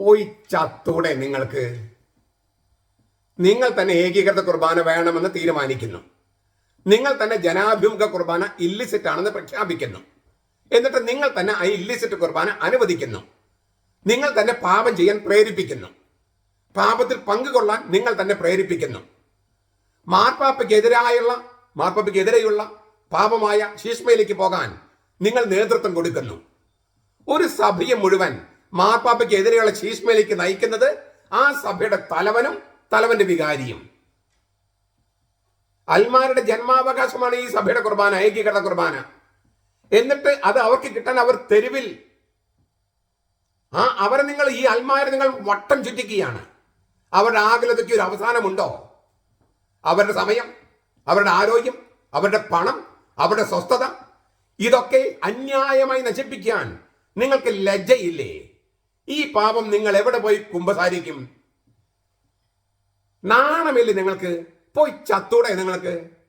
പോയി ചത്തൂടെ നിങ്ങൾക്ക്. നിങ്ങൾ തന്നെ ഏകീകൃത കുർബാന വേണമെന്ന് തീരുമാനിക്കുന്നു. നിങ്ങൾ തന്നെ ജനാഭിമുഖ കുർബാന ഇല്ലിസിറ്റ് ആണെന്ന് പ്രഖ്യാപിക്കുന്നു. എന്നിട്ട് നിങ്ങൾ തന്നെ ആ ഇല്ലിസിറ്റ് കുർബാന അനുവദിക്കുന്നു. നിങ്ങൾ തന്നെ പാപം ചെയ്യാൻ പ്രേരിപ്പിക്കുന്നു. പാപത്തിൽ പങ്കുകൊള്ളാൻ നിങ്ങൾ തന്നെ പ്രേരിപ്പിക്കുന്നു. മാർപ്പാപ്പയ്ക്കെതിരായുള്ള മാർപ്പാപ്പയ്ക്കെതിരെയുള്ള പാപമായ ശീഷ്മയിലേക്ക് പോകാൻ നിങ്ങൾ നേതൃത്വം കൊടുക്കുന്നു. ഒരു സഭയെ മുഴുവൻ മാർപ്പാപ്പയ്ക്കെതിരെയുള്ള ശീഷ്മയിലേക്ക് നയിക്കുന്നത് ആ സഭയുടെ തലവനും തലവന്റെ വികാരിയും. അൽമാരുടെ ജന്മാവകാശമാണ് ഈ സഭയുടെ കുർബാന ഏകീകൃത കുർബാന. എന്നിട്ട് അത് അവർക്ക് കിട്ടാൻ അവർ തെരുവിൽ ആ അവരെ നിങ്ങൾ ഈ അൽമാരെ നിങ്ങൾ വട്ടം ചുറ്റിക്കുകയാണ്. അവരുടെ ആകുലതയ്ക്ക് ഒരു അവസാനമുണ്ടോ? അവരുടെ സമയം അവരുടെ ആരോഗ്യം അവരുടെ പണം അവരുടെ സ്വസ്ഥത ഇതൊക്കെ അന്യായമായി നശിപ്പിക്കാൻ നിങ്ങൾക്ക് ലജ്ജയില്ലേ? ഈ പാപം നിങ്ങൾ എവിടെ പോയി കുമ്പസാരിക്കും? നാണമില്ലേ നിങ്ങൾക്ക്? പോയി ചത്തൂടെ നിങ്ങൾക്ക്?